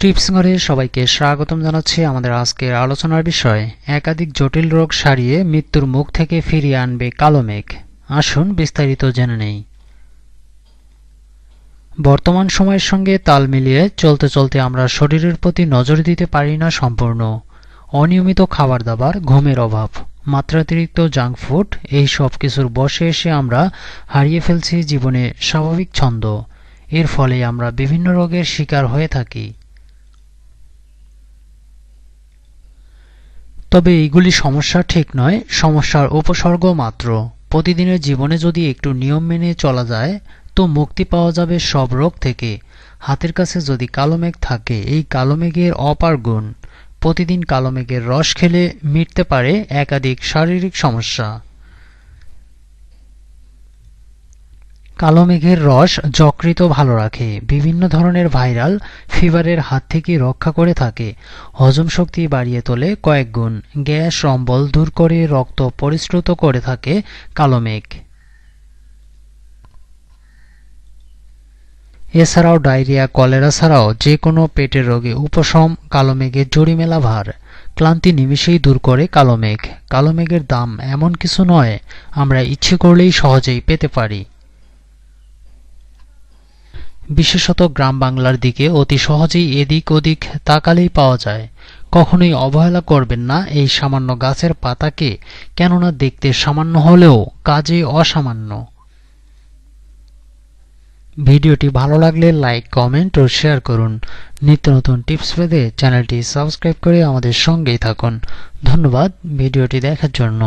Tips ঘরে সবাইকে স্বাগতম জানাচ্ছি আমাদের আজকের আলোচনার বিষয়, একাধিক জটিল রোগ সারিয়ে মৃত্যুর মুখ থেকে ফিরিয়ে আনবে কালো মেঘ। আসুন বিস্তারিত জেনে নেই। বর্তমান সময়ের সঙ্গে তাল মিলিয়ে চলতে চলতে আমরা শরীরের প্রতি নজর দিতে পারি না সম্পূর্ণ। অনিয়মিত খাবার দাবার, ঘুমের অভাব, মাত্রাতিরিক্ত জাঙ্ক ফুড, এই সব কিছুর বসে এসে আমরা হারিয়ে ফেলছি জীবনে স্বাভাবিক ছন্দ। এর ফলে আমরা বিভিন্ন রোগের শিকার হয়ে থাকি। তবে এইগুলি সমস্যা ঠিক নয়, সমস্যার উপসর্গ মাত্র। প্রতিদিনের জীবনে যদি একটু নিয়ম মেনে চলা যায়, তো মুক্তি পাওয়া যাবে সব রোগ থেকে। হাতের কাছে যদি কালো মেঘ থাকে, এই কালো মেঘের অপার গুণ। প্রতিদিন কালো মেঘের রস খেলে মিটতে পারে একাধিক শারীরিক সমস্যা। কালো মেঘের রস যকৃত ভালো রাখে। বিভিন্ন ধরনের ভাইরাল ফিভারের হাত থেকে রক্ষা করে থাকে। হজম শক্তি বাড়িয়ে তোলে কয়েক গুণ। গ্যাস অম্বল দূর করে রক্ত পরিশ্রুত করে থাকে কালো মেঘ। এছাড়াও ডায়রিয়া, কলেরা ছাড়াও যে কোনো পেটের রোগে উপশম কালো মেঘের জড়ি মেলা ভার। ক্লান্তি নিমিষেই দূর করে কালো মেঘ। কালো মেঘের দাম এমন কিছু নয়, আমরা ইচ্ছে করলেই সহজেই পেতে পারি। বিশেষত গ্রাম বাংলার দিকে অতি সহজেই এদিক ওদিক তাকালেই পাওয়া যায়। কখনোই অবহেলা করবেন না এই সামান্য গাছের পাতাকে, কেননা দেখতে সামান্য হলেও কাজে অসামান্য। ভিডিওটি ভালো লাগলে লাইক, কমেন্ট ও শেয়ার করুন। নিত্য নতুন টিপস পেতে চ্যানেলটি সাবস্ক্রাইব করে আমাদের সঙ্গেই থাকুন। ধন্যবাদ ভিডিওটি দেখার জন্য।